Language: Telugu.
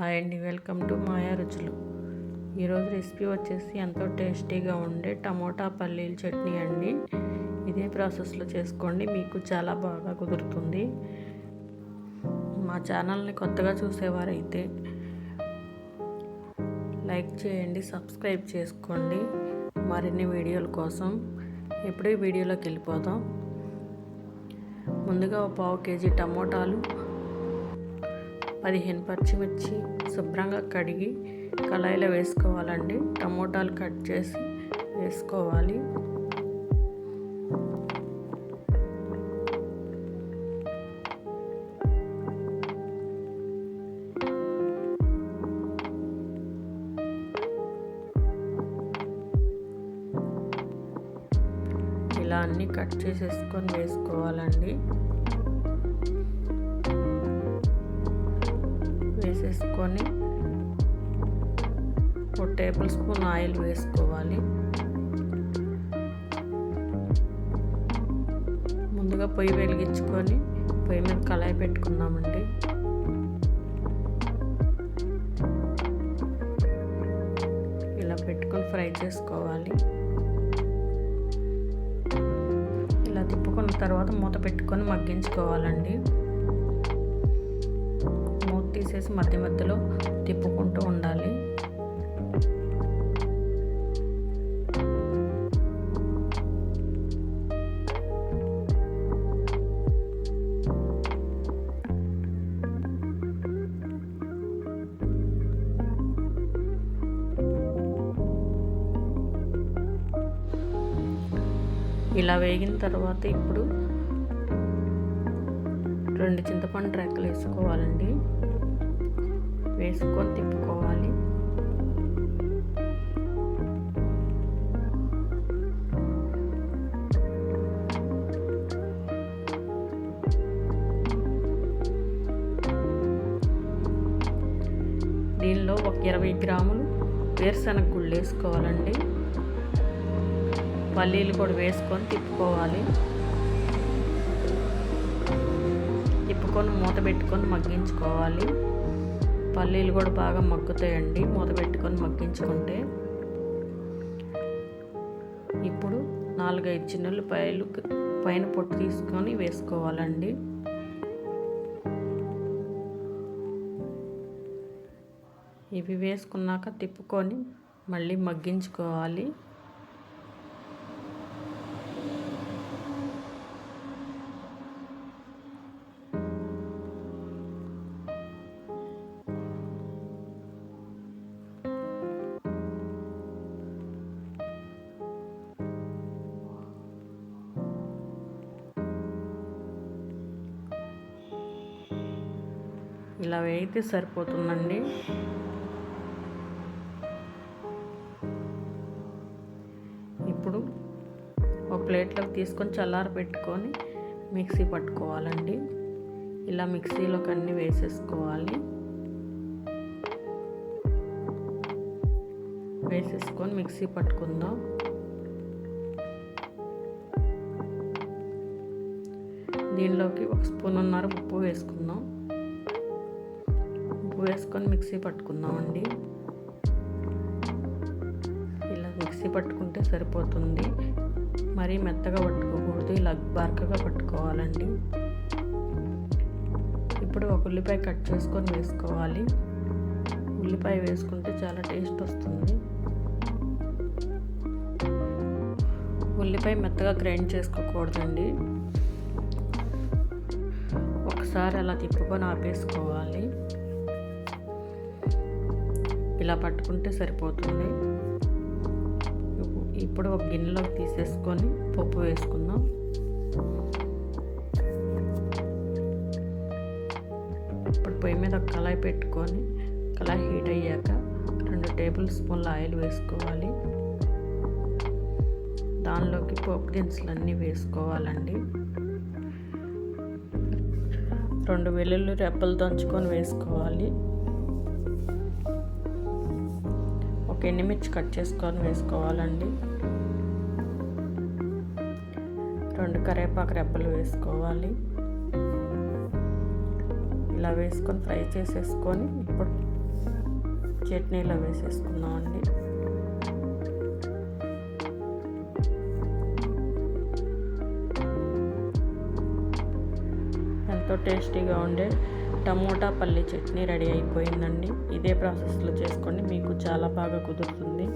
హాయ్ అండి వెల్కమ్ టు మాయా రుచులు. ఈరోజు రెసిపీ వచ్చేసి ఎంతో టేస్టీగా ఉండే టమోటా పల్లీల చట్నీ అండి. ఇదే ప్రాసెస్లో చేసుకోండి మీకు చాలా బాగా కుదురుతుంది. మా ఛానల్ని కొత్తగా చూసేవారైతే లైక్ చేయండి సబ్స్క్రైబ్ చేసుకోండి. మరిన్ని వీడియోల కోసం ఎప్పుడూ వీడియోలోకి వెళ్ళిపోదాం. ముందుగా ఒక పావు కేజీ టమోటాలు పదిహేను పచ్చిమిర్చి శుభ్రంగా కడిగి కళాయిలో వేసుకోవాలండి. టమోటాలు కట్ చేసి వేసుకోవాలి. ఇలా అన్నీ కట్ చేసేసుకొని వేసుకోవాలండి. వేసేసుకొని ఒక టేబుల్ స్పూన్ ఆయిల్ వేసుకోవాలి. ముందుగా పొయ్యి వెలిగించుకొని పొయ్యి మీద కళాయి పెట్టుకుందామండి. ఇలా పెట్టుకొని ఫ్రై చేసుకోవాలి. ఇలా తిప్పుకున్న తర్వాత మూత పెట్టుకొని మగ్గించుకోవాలండి. మూత తీసేసి మధ్య మధ్యలో తిప్పుకుంటూ ఉండాలి. ఇలా వేగిన తర్వాత ఇప్పుడు రెండు చింతపండు రెక్కలు వేసుకోవాలండి. వేసుకొని తిప్పుకోవాలి. దీనిలో ఒక ఇరవై గ్రాములు వేరుశనగ గుళ్ళు వేసుకోవాలండి. పల్లీలు కూడా వేసుకొని తిప్పుకోవాలి. తిప్పుకొని మూత పెట్టుకొని మగ్గించుకోవాలి. పల్లీలు కూడా బాగా మగ్గుతాయండి. మూత పెట్టుకొని మగ్గించుకుంటే. ఇప్పుడు నాలుగైదు చిన్నులపాయలు పైన పొట్టు తీసుకొని వేసుకోవాలండి. ఇవి వేసుకున్నాక తిప్పుకొని మళ్ళీ మగ్గించుకోవాలి. ఇలా వేయితే సరిపోతుందండి. ఇప్పుడు ఒక ప్లేట్లోకి తీసుకొని చల్లారి పెట్టుకొని మిక్సీ పట్టుకోవాలండి. ఇలా మిక్సీలోకి అన్నీ వేసేసుకోవాలి. వేసేసుకొని మిక్సీ పట్టుకుందాం. దీనిలోకి ఒక స్పూన్ ఉన్నర ఉప్పు వేసుకుందాం. వేసుకొని మిక్సీ పట్టుకుందామండి. ఇలా మిక్సీ పట్టుకుంటే సరిపోతుంది. మరీ మెత్తగా పట్టుకోకూడదు ఇలా బరకగా పట్టుకోవాలండి. ఇప్పుడు ఒక ఉల్లిపాయ కట్ చేసుకొని వేసుకోవాలి. ఉల్లిపాయ వేసుకుంటే చాలా టేస్ట్ వస్తుంది. ఉల్లిపాయ మెత్తగా గ్రైండ్ చేసుకోకూడదండి. ఒకసారి అలా తిప్పుకొని ఆపేసుకోవాలి. ఇలా పట్టుకుంటే సరిపోతుంది. ఇప్పుడు ఒక గిన్నెలోకి తీసేసుకొని పప్పు వేసుకుందాం. ఇప్పుడు పొయ్యి మీద ఒక కళాయి పెట్టుకొని కళాయి హీట్ అయ్యాక రెండు టేబుల్ స్పూన్ల ఆయిల్ వేసుకోవాలి. దానిలోకి పోపు దినుసులన్నీ వేసుకోవాలండి. రెండు వెల్లుల్లి రెప్పలు దంచుకొని వేసుకోవాలి. ఒక ఎండుమిర్చి కట్ చేసుకొని వేసుకోవాలండి. రెండు కరివేపాకు రెబ్బలు వేసుకోవాలి. ఇలా వేసుకొని ఫ్రై చేసేసుకొని ఇప్పుడు చట్నీలో వేసేసుకున్నామండి ఎంతో టేస్టీగా ఉండే టమోటా పల్లి చట్నీ రెడీ అయిపోయిందండి. ఇదే ప్రాసెస్లో చేసుకోండి మీకు చాలా బాగా కుదురుతుంది.